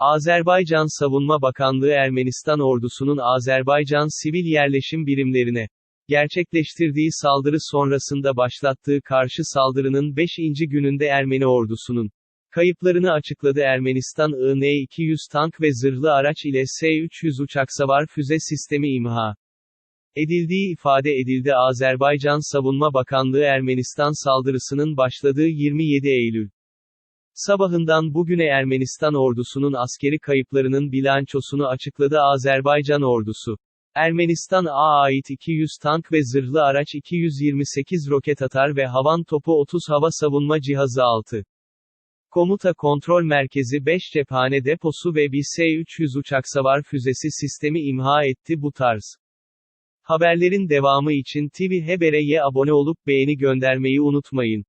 Azerbaycan Savunma Bakanlığı Ermenistan ordusunun Azerbaycan sivil yerleşim birimlerine gerçekleştirdiği saldırı sonrasında başlattığı karşı saldırının 5. gününde Ermeni ordusunun kayıplarını açıkladı Ermenistan IN-200 tank ve zırhlı araç ile S-300 uçaksavar füze sistemi imha edildiği ifade edildi Azerbaycan Savunma Bakanlığı Ermenistan saldırısının başladığı 27 Eylül sabahından bugüne Ermenistan ordusunun askeri kayıplarının bilançosunu açıkladı Azerbaycan ordusu. Ermenistan ait 200 tank ve zırhlı araç 228 roket atar ve havan topu 30 hava savunma cihazı 6. Komuta Kontrol Merkezi 5 cephane deposu ve bir S-300 uçaksavar füzesi sistemi imha etti bu tarz. Haberlerin devamı için TV Haber'e abone olup beğeni göndermeyi unutmayın.